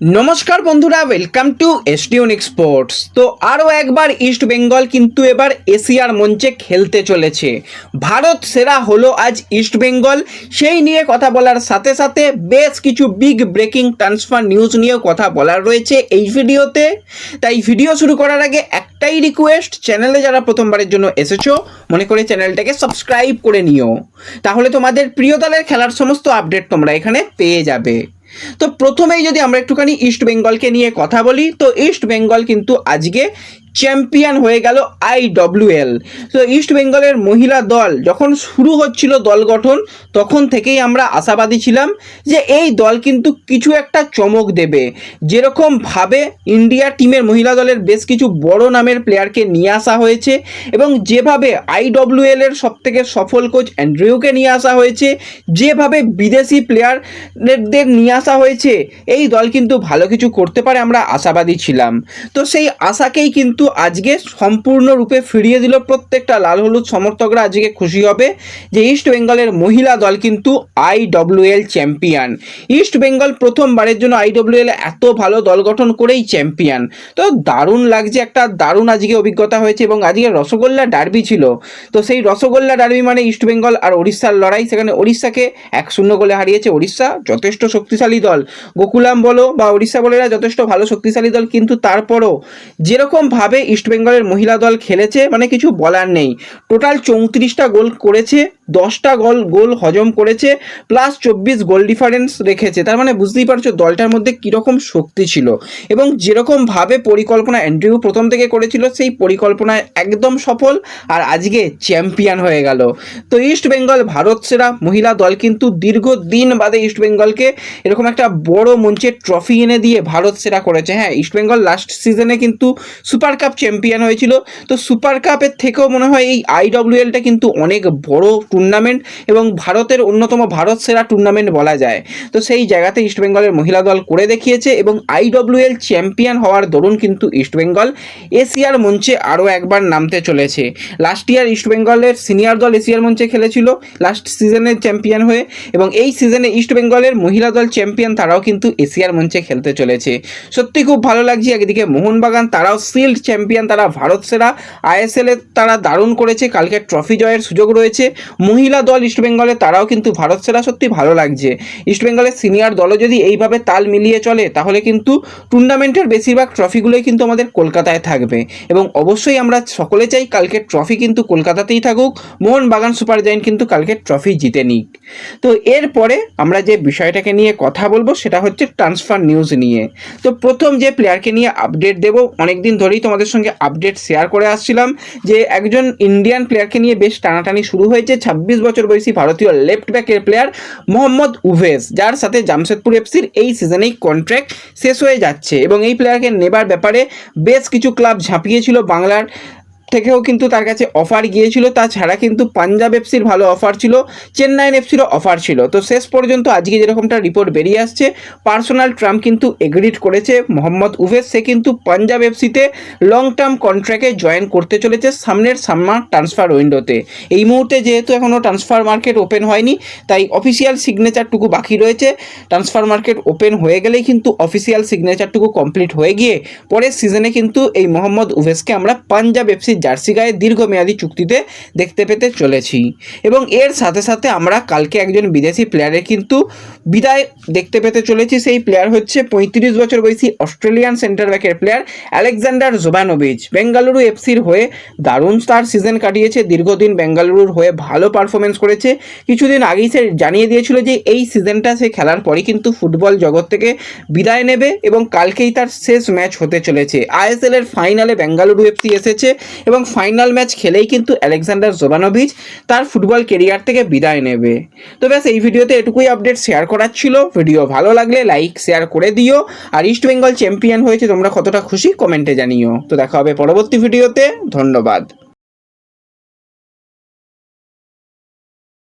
নমস্কার বন্ধুরা welcome to এসটিউনিক sports তো আরও একবার ইস্ট বেঙ্গল কিন্তু এবার এশিয়ার মঞ্চে খেলতে চলেছে। ভারত সেরা হলো আজ ইস্ট বেঙ্গল সেই নিয়ে কথা বলার সাথে সাথে বেশ কিছু বিগ ব্রেকিং ট্রান্সফার নিউজ নিয়েও কথা বলার রয়েছে এই ভিডিওতে। তাই ভিডিও শুরু করার আগে একটাই রিকোয়েস্ট চ্যানেলে যারা প্রথমবারের জন্য এসেছ, মনে করে চ্যানেলটাকে সাবস্ক্রাইব করে নিও। তাহলে তোমাদের প্রিয় দলের খেলার সমস্ত আপডেট তোমরা এখানে পেয়ে যাবে। তো প্রথমেই যদি আমরা একটুখানি ইস্ট বেঙ্গলকে নিয়ে কথা বলি, তো ইস্ট বেঙ্গল কিন্তু আজকে চ্যাম্পিয়ন হয়ে গেল আইডব্লিউএল তো ইস্ট বেঙ্গলের মহিলা দল যখন শুরু হচ্ছিল দল গঠন, তখন থেকেই আমরা আশাবাদী ছিলাম যে এই দল কিন্তু কিছু একটা চমক দেবে। যেরকমভাবে ইন্ডিয়া টিমের মহিলা দলের বেশ কিছু বড় নামের প্লেয়ারকে নিয়ে আসা হয়েছে এবং যেভাবে আইডব্লিউএল এর সবথেকে সফল কোচ অ্যান্ড্রিউকে নিয়ে আসা হয়েছে, যেভাবে বিদেশি প্লেয়ারদের নিয়ে আসা হয়েছে, এই দল কিন্তু ভালো কিছু করতে পারে আমরা আশাবাদী ছিলাম। তো সেই আশাকেই কিন্তু আজকে সম্পূর্ণরূপে ফিরিয়ে দিল প্রত্যেকটা লাল হলুদ সমর্থকরা। আজকে খুশি হবে যে ইস্ট বেঙ্গলের মহিলা দল কিন্তু আইডব্লিউএল চ্যাম্পিয়ন ইস্ট বেঙ্গল প্রথমবারের জন্য আইডব্লিউএল এত ভালো দল গঠন করেই চ্যাম্পিয়ন তো দারুণ লাগছে, একটা দারুণ আজকে অভিজ্ঞতা হয়েছে এবং আজকে রসগোল্লা ডার্বি ছিল। তো সেই রসগোল্লা ডার্বি মানে ইস্ট বেঙ্গল আর ওড়িশার লড়াই। সেখানে ওড়িশাকে এক শূন্য গোলে হারিয়েছে। ওড়িশা যথেষ্ট শক্তিশালী দল। গোকুলাম বলো বা ওড়িশা বলো এরা যথেষ্ট ভালো শক্তিশালী দল, কিন্তু তারপরও যেরকমভাবে ইস্টবেঙ্গলের মহিলা দল খেলেছে? মানে কিছু বলার নেই। টোটাল চৌত্রিশটা গোল করেছে। দশটা গোল গোল হজম করেছে প্লাস চব্বিশ গোল ডিফারেন্স রেখেছে। তার মানে বুঝতেই পারছ, দলটার মধ্যে কীরকম শক্তি ছিল। এবং যেরকমভাবে পরিকল্পনা অ্যান্ড্রিউ প্রথম থেকে করেছিল, সেই পরিকল্পনায় একদম সফল আর আজকে চ্যাম্পিয়ন হয়ে গেল। তো ইস্ট বেঙ্গল ভারত সেরা মহিলা দল কিন্তু দীর্ঘদিন বাদে ইস্ট বেঙ্গলকে এরকম একটা বড় মঞ্চে ট্রফি এনে দিয়ে ভারত সেরা করেছে। হ্যাঁ ইস্ট বেঙ্গল লাস্ট সিজনে কিন্তু সুপার কাপ চ্যাম্পিয়ন হয়েছিল। তো সুপার কাপের থেকেও মনে হয় এই আইডব্লিউএলটা কিন্তু অনেক বড় টুর্নামেন্ট এবং ভারতের অন্যতম ভারত সেরা টুর্নামেন্ট বলা যায়। তো সেই জায়গাতে ইস্টবেঙ্গলের মহিলা দল করে দেখিয়েছে এবং আইডব্লিউএল চ্যাম্পিয়ন হওয়ার দরুন কিন্তু ইস্টবেঙ্গল এশিয়ার মঞ্চে আরও একবার নামতে চলেছে। লাস্ট ইয়ার ইস্টবেঙ্গলের সিনিয়র দল এশিয়ার মঞ্চে খেলেছিল লাস্ট সিজনে চ্যাম্পিয়ন হয়ে এবং এই সিজনে ইস্টবেঙ্গলের মহিলা দল চ্যাম্পিয়ন তারাও কিন্তু এশিয়ার মঞ্চে খেলতে চলেছে। সত্যি খুব ভালো লাগছে, একদিকে মোহনবাগান তারাও শিল্ড চ্যাম্পিয়ন তারা ভারত সেরা আইএসএল তারা দারুণ করেছে, কালকে ট্রফি জয়ের সুযোগ রয়েছে। মহিলা দল ইস্টবেঙ্গলে তারাও কিন্তু ভারত সেরা সত্যি ভালো লাগছে। ইস্টবেঙ্গলের সিনিয়র দলও যদি এইভাবে তাল মিলিয়ে চলে, তাহলে কিন্তু টুর্নামেন্টের বেশিরভাগ ট্রফিগুলোই কিন্তু আমাদের কলকাতায় থাকবে। এবং অবশ্যই আমরা সকলে চাই কালকে ট্রফি কিন্তু কলকাতাতেই থাকুক, মোহনবাগান সুপার জায়েন্ট কিন্তু কালকে ট্রফি জিতে নিক। তো এরপরে আমরা যে বিষয়টাকে নিয়ে কথা বলব, সেটা হচ্ছে ট্রান্সফার নিউজ নিয়ে। তো প্রথম যে প্লেয়ারকে নিয়ে আপডেট দেবো, অনেকদিন ধরেই তোমাদের সঙ্গে আপডেট শেয়ার করে আসছিলাম যে একজন ইন্ডিয়ান প্লেয়ারকে নিয়ে বেশ টানাটানি শুরু হয়েছে ছাব্বিশ বছর বয়সী ভারতীয় লেফট ব্যাকের প্লেয়ার মোহাম্মদ উভেস, যার সাথে জামশেদপুর এফসির এই সিজনেই কন্ট্র্যাক্ট শেষ হয়ে যাচ্ছে। এবং এই প্লেয়ারকে নেবার ব্যাপারে বেশ কিছু ক্লাব ঝাঁপিয়েছিল বাংলার থেকেও কিন্তু তার কাছে অফার গিয়েছিল। তাছাড়া কিন্তু পাঞ্জাব এফসির ভালো অফার ছিল চেন্নাইন এফসিরও অফার ছিল। তো শেষ পর্যন্ত আজকে যেরকমটা রিপোর্ট বেরিয়ে আসছে পার্সোনাল ট্রাম্প কিন্তু এগ্রিড করেছে মোহাম্মদ উভেজ সে কিন্তু পাঞ্জাব এফসিতে লং টার্ম কন্ট্রাক্টে জয়েন করতে চলেছে সামনের সাম্মার ট্রান্সফার উইন্ডোতে এই মুহূর্তে যেহেতু এখনও ট্রান্সফার মার্কেট ওপেন হয়নি, তাই অফিসিয়াল সিগনেচারটুকু বাকি রয়েছে। ট্রান্সফার মার্কেট ওপেন হয়ে গেলেই কিন্তু অফিসিয়াল সিগনেচারটুকু কমপ্লিট হয়ে গিয়ে পরের সিজনে কিন্তু এই মোহাম্মদ উভেজকে আমরা পাঞ্জাব এফসির জার্সি গায়ে দীর্ঘমেয়াদী চুক্তিতে দেখতে পেতে চলেছি। এবং এর সাথে সাথে আমরা কালকে একজন বিদেশি প্লেয়ারের কিন্তু বিদায় দেখতে পেতে চলেছি। সেই প্লেয়ার হচ্ছে পঁয়ত্রিশ বছর বয়সী অস্ট্রেলিয়ান সেন্টার ব্যাকের প্লেয়ার আলেকজান্ডার জোবানোভিচ বেঙ্গালুরু এফসির হয়ে দারুণ স্টার সিজন কাটিয়েছে। দীর্ঘদিন বেঙ্গালুরুর হয়ে ভালো পারফরমেন্স করেছে। কিছুদিন আগেই সে জানিয়ে দিয়েছিল যে এই সিজনটা সে খেলার পরই কিন্তু ফুটবল জগৎ থেকে বিদায় নেবে এবং কালকেই তার শেষ ম্যাচ হতে চলেছে। আইএসএল এর ফাইনালে বেঙ্গালুরু এফসি এসেছে। এবং ফাইনাল ম্যাচ খেলেই কিন্তু আলেকজান্ডার জোবানোভিচ তার ফুটবল কেরিয়ার থেকে বিদায় নেবে। তো ব্যাস, এই ভিডিওতে এটুকুই আপডেট শেয়ার করার ছিল। ভিডিও ভালো লাগলে লাইক শেয়ার করে দিও। আর ইস্ট বেঙ্গল চ্যাম্পিয়ন হয়েছে, তোমরা কতটা খুশি? কমেন্টে জানিও। তো দেখা হবে পরবর্তী ভিডিওতে ধন্যবাদ।